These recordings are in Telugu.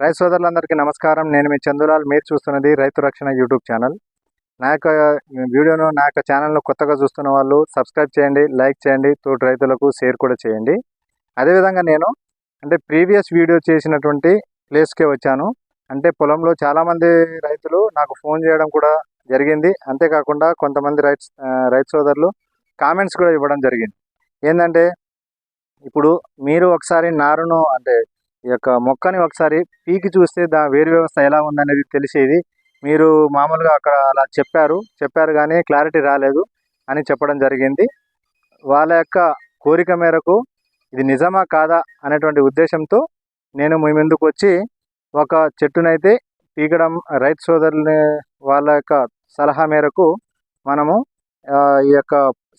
రైతు సోదరులందరికీ నమస్కారం. నేను మీ చందులాల్. మీరు చూస్తున్నది రైతు రక్షణ యూట్యూబ్ ఛానల్. నా యొక్క వీడియోను నా యొక్క ఛానల్ను కొత్తగా చూస్తున్న వాళ్ళు సబ్స్క్రైబ్ చేయండి లైక్ చేయండి తోటి రైతులకు షేర్ కూడా చేయండి. అదేవిధంగా నేను అంటే ప్రీవియస్ వీడియో చేసినటువంటి ప్లేస్కే వచ్చాను. అంటే పొలంలో చాలామంది రైతులు నాకు ఫోన్ చేయడం కూడా జరిగింది. అంతేకాకుండా కొంతమంది రైతు రైతు సోదరులు కామెంట్స్ కూడా ఇవ్వడం జరిగింది. ఏంటంటే ఇప్పుడు మీరు ఒకసారి నారును అంటే ఈ యొక్క మొక్కని ఒకసారి పీకి చూస్తే దా వేరు వ్యవస్థ ఎలా ఉందనేది తెలిసేది. మీరు మామూలుగా అక్కడ అలా చెప్పారు. చెప్పారు కానీ క్లారిటీ రాలేదు అని చెప్పడం జరిగింది. వాళ్ళ యొక్క కోరిక మేరకు ఇది నిజమా కాదా అనేటువంటి ఉద్దేశంతో నేను మీ ముందుకు వచ్చి ఒక చెట్టునైతే పీకడం రైతు సోదరుని వాళ్ళ యొక్క సలహా మేరకు మనము ఈ యొక్క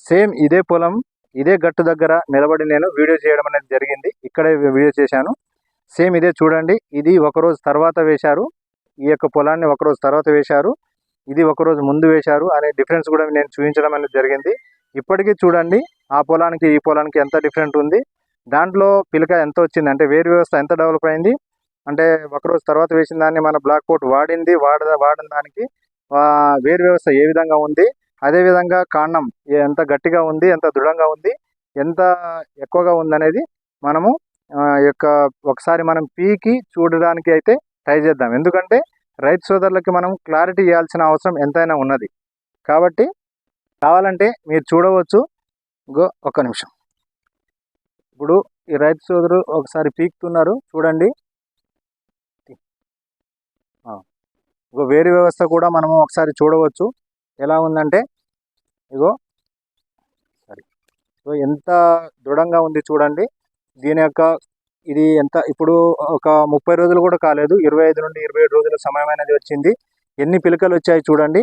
సేమ్ ఇదే పొలం ఇదే గట్టు దగ్గర నిలబడి నేను వీడియో చేయడం అనేది జరిగింది. ఇక్కడే వీడియో చేశాను. సేమ్ ఇదే చూడండి ఇది ఒకరోజు తర్వాత వేశారు. ఈ యొక్క పొలాన్ని ఒకరోజు తర్వాత వేశారు. ఇది ఒకరోజు ముందు వేశారు అనే డిఫరెన్స్ కూడా నేను చూపించడం అనేది జరిగింది. ఇప్పటికీ చూడండి ఆ పొలానికి ఈ పొలానికి ఎంత డిఫరెంట్ ఉంది. దాంట్లో పిలక ఎంత వచ్చింది? అంటే వేరు వ్యవస్థ ఎంత డెవలప్ అయింది? అంటే ఒకరోజు తర్వాత వేసిన దాన్ని మన బ్లాక్ కోట్ వాడింది వాడ వాడిన దానికి వేరు వ్యవస్థ ఏ విధంగా ఉంది? అదేవిధంగా కాండం ఎంత గట్టిగా ఉంది ఎంత దృఢంగా ఉంది ఎంత ఎక్కువగా ఉందనేది మనము యొక్క ఒకసారి మనం పీకి చూడడానికి అయితే ట్రై చేద్దాం. ఎందుకంటే రైతు సోదరులకి మనం క్లారిటీ ఇవ్వాల్సిన అవసరం ఎంతైనా ఉన్నది. కాబట్టి కావాలంటే మీరు చూడవచ్చు. గో ఒక్క నిమిషం. ఇప్పుడు ఈ రైతు సోదరు ఒకసారి పీకుతున్నారు. చూడండి. ఆ, ఇగో వేరు వ్యవస్థ కూడా మనము ఒకసారి చూడవచ్చు. ఎలా ఉందంటే ఇగో సరే ఇగో ఎంత దృఢంగా ఉంది చూడండి. దీని యొక్క ఇది ఎంత? ఇప్పుడు ఒక ముప్పై రోజులు కూడా కాలేదు. ఇరవై ఐదు నుండి ఇరవై ఏడు రోజుల సమయం అనేది వచ్చింది. ఎన్ని పిలకలు వచ్చాయి చూడండి.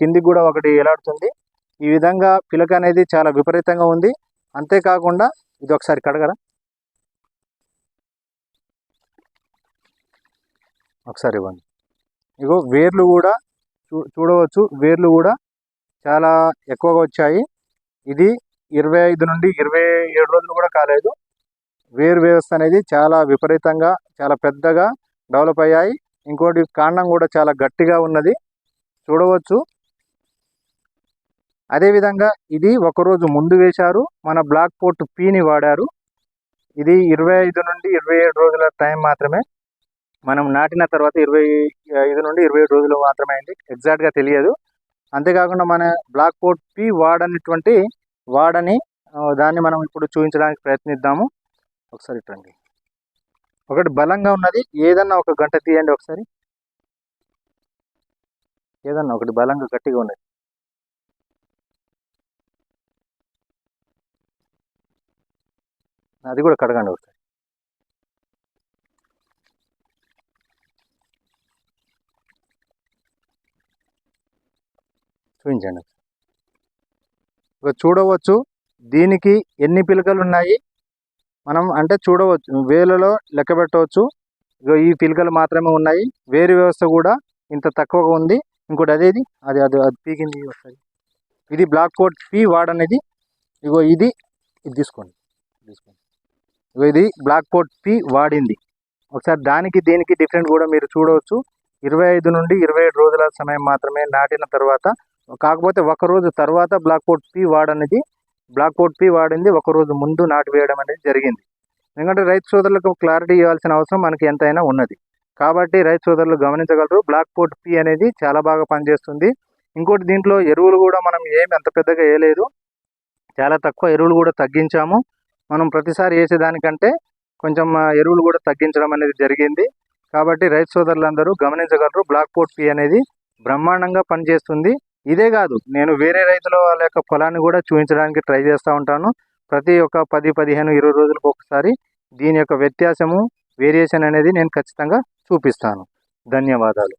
కిందికి కూడా ఒకటి ఎలాడుతుంది. ఈ విధంగా పిలక అనేది చాలా విపరీతంగా ఉంది. అంతేకాకుండా ఇది ఒకసారి కడగరా. ఒకసారి ఇవ్వండి. ఇగో వేర్లు కూడా చూ చూడవచ్చు. వేర్లు కూడా చాలా ఎక్కువగా వచ్చాయి. ఇది ఇరవై ఐదు నుండి ఇరవై ఏడు రోజులు కూడా కాలేదు. వేరు వ్యవస్థ అనేది చాలా విపరీతంగా చాలా పెద్దగా డెవలప్ అయ్యాయి. ఇంకోటి కాండం కూడా చాలా గట్టిగా ఉన్నది. చూడవచ్చు. అదేవిధంగా ఇది ఒకరోజు ముందు వేశారు. మన బ్లాక్ పోర్ట్ పీని వాడారు. ఇది ఇరవై ఐదు నుండి ఇరవై ఏడు రోజుల టైం మాత్రమే. మనం నాటిన తర్వాత ఇరవై ఐదు నుండి ఇరవై ఏడు రోజులు మాత్రమే అయింది. ఎగ్జాక్ట్గా తెలియదు. అంతేకాకుండా మన బ్లాక్ పోర్ట్ పీ వాడనటువంటి వాడని దాన్ని మనం ఇప్పుడు చూపించడానికి ప్రయత్నిద్దాము. ఒకసారి ఇట్టండి ఒకటి బలంగా ఉన్నది ఏదన్నా ఒక గంట తీయండి ఒకసారి. ఏదన్నా ఒకటి బలంగా గట్టిగా ఉన్నది. అది కూడా కడగండి ఒకసారి. చూపించండి చూడవచ్చు దీనికి ఎన్ని పిలకలు ఉన్నాయి? మనం అంటే చూడవచ్చు వేలలో లెక్క పెట్టవచ్చు. ఇగో ఈ పిలకలు మాత్రమే ఉన్నాయి. వేరు వ్యవస్థ కూడా ఇంత తక్కువగా ఉంది. ఇంకోటి అదేది? అది అది అది పీకింది వస్తుంది ఇది బ్లాక్ కోట్ పీ వాడ్ అనేది ఇగో ఇది ఇది తీసుకోండి. తీసుకోండి. ఇగో ఇది బ్లాక్ కోట్ పీ వాడింది. ఒకసారి దానికి దీనికి డిఫరెంట్ కూడా మీరు చూడవచ్చు. ఇరవై ఐదు నుండి ఇరవై ఏడు రోజుల సమయం మాత్రమే నాటిన తర్వాత కాకపోతే ఒక రోజు తర్వాత బ్లాక్ కోట్ పీ వాడనేది బ్లాక్ కోట్ పీ వాడింది. ఒక రోజు ముందు నాటు వేయడం అనేది జరిగింది. ఎందుకంటే రైతు సోదరులకు క్లారిటీ ఇవ్వాల్సిన అవసరం మనకి ఎంతైనా ఉన్నది. కాబట్టి రైతు సోదరులు గమనించగలరు. బ్లాక్ కోట్ పీ అనేది చాలా బాగా పనిచేస్తుంది. ఇంకోటి దీంట్లో ఎరువులు కూడా మనం ఏమి అంత పెద్దగా వేయలేదు. చాలా తక్కువ ఎరువులు కూడా తగ్గించాము. మనం ప్రతిసారి వేసేదానికంటే కొంచెం ఎరువులు కూడా తగ్గించడం అనేది జరిగింది. కాబట్టి రైతు సోదరులందరూ గమనించగలరు. బ్లాక్ పోర్ట్ పీ అనేది బ్రహ్మాండంగా పనిచేస్తుంది. ఇదే కాదు నేను వేరే రైతుల వాళ్ళ యొక్క పొలాన్ని కూడా చూపించడానికి ట్రై చేస్తూ ఉంటాను. ప్రతి ఒక్క పది పదిహేను ఇరవై రోజులకు ఒకసారి దీని యొక్క వ్యత్యాసము వేరియేషన్ అనేది నేను ఖచ్చితంగా చూపిస్తాను. ధన్యవాదాలు.